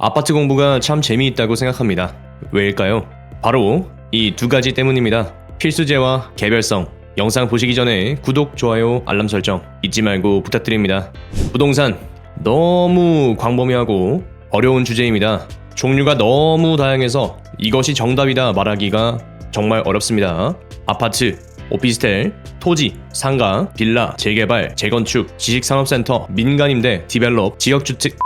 아파트 공부가 참 재미있다고 생각합니다. 왜일까요? 바로 이 두 가지 때문입니다. 필수제와 개별성. 영상 보시기 전에 구독, 좋아요, 알람 설정 잊지 말고 부탁드립니다. 부동산 너무 광범위하고 어려운 주제입니다. 종류가 너무 다양해서 이것이 정답이다 말하기가 정말 어렵습니다. 아파트, 오피스텔, 토지, 상가, 빌라, 재개발, 재건축, 지식산업센터, 민간임대, 디벨롭, 지역주택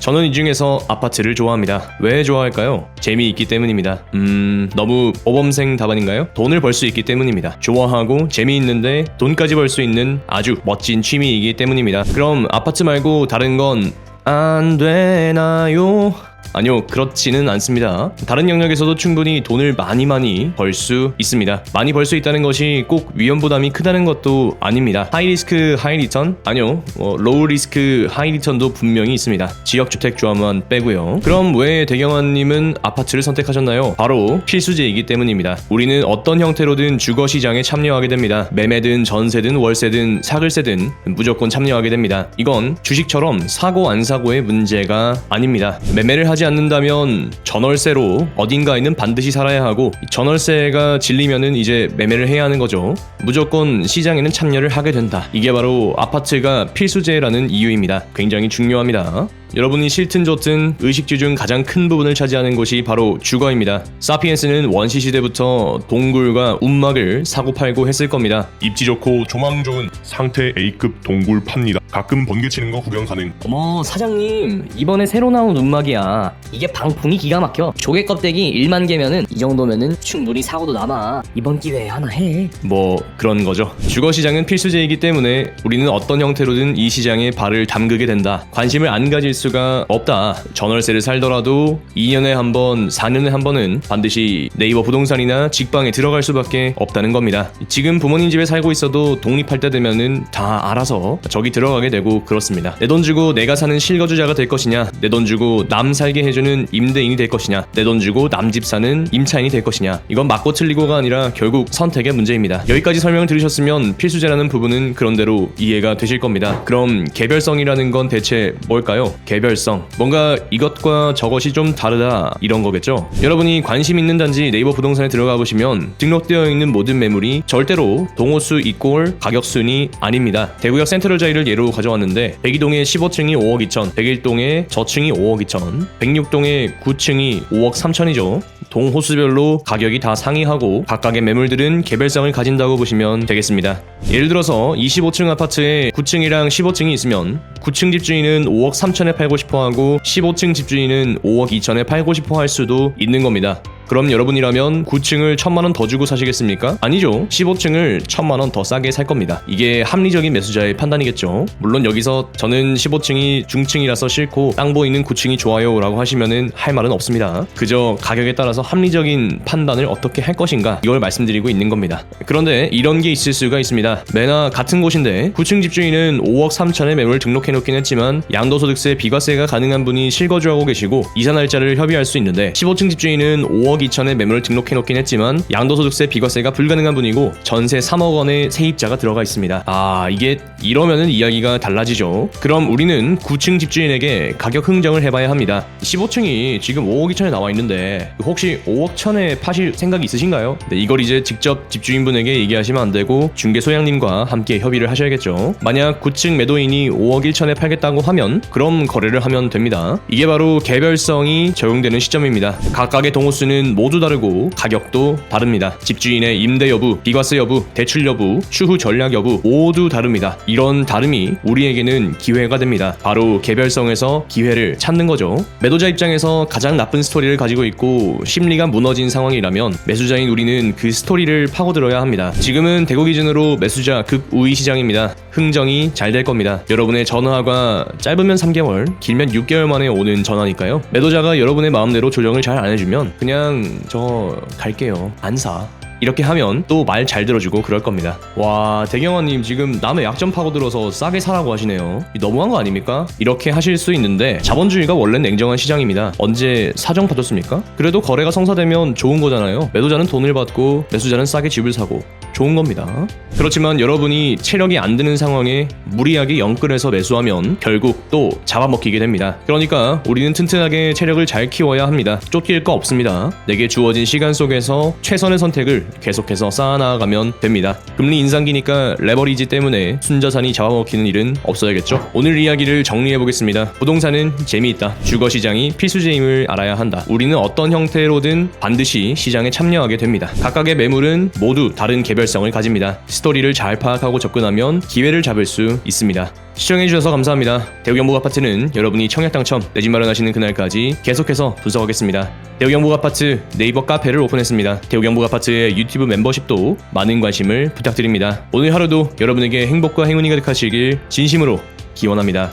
저는 이 중에서 아파트를 좋아합니다. 왜 좋아할까요? 재미있기 때문입니다. 음, 너무 모범생 답안인가요? 돈을 벌 수 있기 때문입니다. 좋아하고 재미있는데 돈까지 벌 수 있는 아주 멋진 취미이기 때문입니다. 그럼 아파트 말고 다른 건 안 되나요? 아니요, 그렇지는 않습니다. 다른 영역에서도 충분히 돈을 많이 많이 벌 수 있습니다. 많이 벌 수 있다는 것이 꼭 위험 부담이 크다는 것도 아닙니다. 하이 리스크, 하이 리턴? 아니요, 어, 로우 리스크, 하이 리턴도 분명히 있습니다. 지역 주택 조합만 빼고요. 그럼 왜 대경환님은 아파트를 선택하셨나요? 바로 필수제이기 때문입니다. 우리는 어떤 형태로든 주거 시장에 참여하게 됩니다. 매매든 전세든 월세든 사글세든 무조건 참여하게 됩니다. 이건 주식처럼 사고 안 사고의 문제가 아닙니다. 매매를 하지 않는다면 전월세로 어딘가에는 반드시 살아야 하고 전월세가 질리면은 이제 매매를 해야 하는 거죠. 무조건 시장에는 참여를 하게 된다. 이게 바로 아파트가 필수제라는 이유입니다. 굉장히 중요합니다. 여러분이 싫든 좋든 의식주 중 가장 큰 부분을 차지하는 곳이 바로 주거입니다. 사피엔스는 원시 시대부터 동굴과 움막을 사고 팔고 했을 겁니다. 입지 좋고 조망 좋은 상태 A급 동굴 팝니다. 가끔 번개 치는 거 구경 가능. 어머 사장님 이번에 새로 나온 움막이야 이게 방풍이 기가 막혀 조개 껍데기 1만 개면은 이 정도면은 충분히 사고도 남아 이번 기회에 하나 해 뭐 그런 거죠. 주거 시장은 필수제이기 때문에 우리는 어떤 형태로든 이 시장에 발을 담그게 된다. 관심을 안 가질 수가 없다. 전월세를 살더라도 2년에 한 번, 4년에 한 번은 반드시 네이버 부동산이나 직방에 들어갈 수밖에 없다는 겁니다. 지금 부모님 집에 살고 있어도 독립할 때 되면은 다 알아서 저기 들어가게 되고 그렇습니다. 내 돈 주고 내가 사는 실거주자가 될 것이냐, 내 돈 주고 남 살게 해주는 임대인이 될 것이냐, 내 돈 주고 남집 사는 임차인이 될 것이냐. 이건 맞고 틀리고가 아니라 결국 선택의 문제입니다. 여기까지 설명 들으셨으면 필수제라는 부분은 그런대로 이해가 되실 겁니다. 그럼 개별성이라는 건 대체 뭘까요? 개 별성. 뭔가 이것과 저것이 좀 다르다 이런 거겠죠? 여러분이 관심 있는 단지 네이버 부동산에 들어가 보시면 등록되어 있는 모든 매물이 절대로 동호수 이꼴 가격 순이 아닙니다. 대구역 센트럴 자이를 예로 가져왔는데 102동의 15층이 5억 2천, 101동의 저층이 5억 2천, 106동의 9층이 5억 3천이죠. 동 호수별로 가격이 다 상이하고 각각의 매물들은 개별성을 가진다고 보시면 되겠습니다. 예를 들어서 25층 아파트에 9층이랑 15층이 있으면 9층 집주인은 5억 3천에 팔고 싶어 하고 15층 집주인은 5억 2천에 팔고 싶어 할 수도 있는 겁니다. 그럼 여러분이라면 9층을 1000만 원 더 주고 사시겠습니까? 아니죠. 15층을 1000만 원 더 싸게 살 겁니다. 이게 합리적인 매수자의 판단이겠죠. 물론 여기서 저는 15층이 중층이라서 싫고 땅 보이는 9층이 좋아요 라고 하시면은 할 말은 없습니다. 그저 가격에 따라서 합리적인 판단을 어떻게 할 것인가 이걸 말씀드리고 있는 겁니다. 그런데 이런 게 있을 수가 있습니다. 매나 같은 곳인데 9층 집주인은 5억 3천에 매물 등록해 놓긴 했지만 양도소득세 비과세가 가능한 분이 실거주하고 계시고 이사 날짜를 협의할 수 있는데 15층 집주인은 5억 2천에 매물을 등록해 놓긴 했지만 양도소득세 비과세가 불가능한 분이고 전세 3억 원의 세입자가 들어가 있습니다. 아 이게 이러면은 이야기가 달라지죠. 그럼 우리는 9층 집주인에게 가격 흥정을 해봐야 합니다. 15층이 지금 5억 2천에 나와 있는데 혹시 5억 천에 파실 생각이 있으신가요? 네, 이걸 이제 직접 집주인분에게 얘기하시면 안 되고 중개 소장님과 함께 협의를 하셔야겠죠. 만약 9층 매도인이 5억 1천에 팔겠다고 하면 그럼 거래를 하면 됩니다. 이게 바로 개별성이 적용되는 시점입니다. 각각의 동호수는 모두 다르고 가격도 다릅니다. 집주인의 임대 여부, 비과세 여부, 대출 여부, 추후 전략 여부 모두 다릅니다. 이런 다름이 우리에게는 기회가 됩니다. 바로 개별성에서 기회를 찾는 거죠. 매도자 입장에서 가장 나쁜 스토리를 가지고 있고 심리가 무너진 상황이라면 매수자인 우리는 그 스토리를 파고들어야 합니다. 지금은 대구 기준으로 매수자 극우위 시장입니다. 흥정이 잘 될 겁니다. 여러분의 전화가 짧으면 3개월, 길면 6개월 만에 오는 전화니까요. 매도자가 여러분의 마음대로 조정을 잘 안 해주면 그냥 저 갈게요. 안 사. 이렇게 하면 또 말 잘 들어주고 그럴 겁니다. 와, 대경원님 지금 남의 약점 파고들어서 싸게 사라고 하시네요. 너무한 거 아닙니까? 이렇게 하실 수 있는데 자본주의가 원래 냉정한 시장입니다. 언제 사정 받았습니까? 그래도 거래가 성사되면 좋은 거잖아요. 매도자는 돈을 받고 매수자는 싸게 집을 사고 좋은 겁니다. 그렇지만 여러분이 체력이 안 드는 상황에 무리하게 영끌해서 매수하면 결국 또 잡아먹히게 됩니다. 그러니까 우리는 튼튼하게 체력을 잘 키워야 합니다. 쫓길 거 없습니다. 내게 주어진 시간 속에서 최선의 선택을 계속해서 쌓아나가면 됩니다. 금리 인상기니까 레버리지 때문에 순자산이 잡아먹히는 일은 없어야겠죠. 오늘 이야기를 정리해 보겠습니다. 부동산은 재미있다. 주거 시장이 필수제임을 알아야 한다. 우리는 어떤 형태로든 반드시 시장에 참여하게 됩니다. 각각의 매물은 모두 다른 개별성을 가집니다. 스토리를 잘 파악하고 접근하면 기회를 잡을 수 있습니다. 시청해주셔서 감사합니다. 대우경북 아파트는 여러분이 청약 당첨, 내 집 마련하시는 그날까지 계속해서 분석하겠습니다. 대우경북 아파트 네이버 카페를 오픈했습니다. 대우경북 아파트의 유튜브 멤버십도 많은 관심을 부탁드립니다. 오늘 하루도 여러분에게 행복과 행운이 가득하시길 진심으로 기원합니다.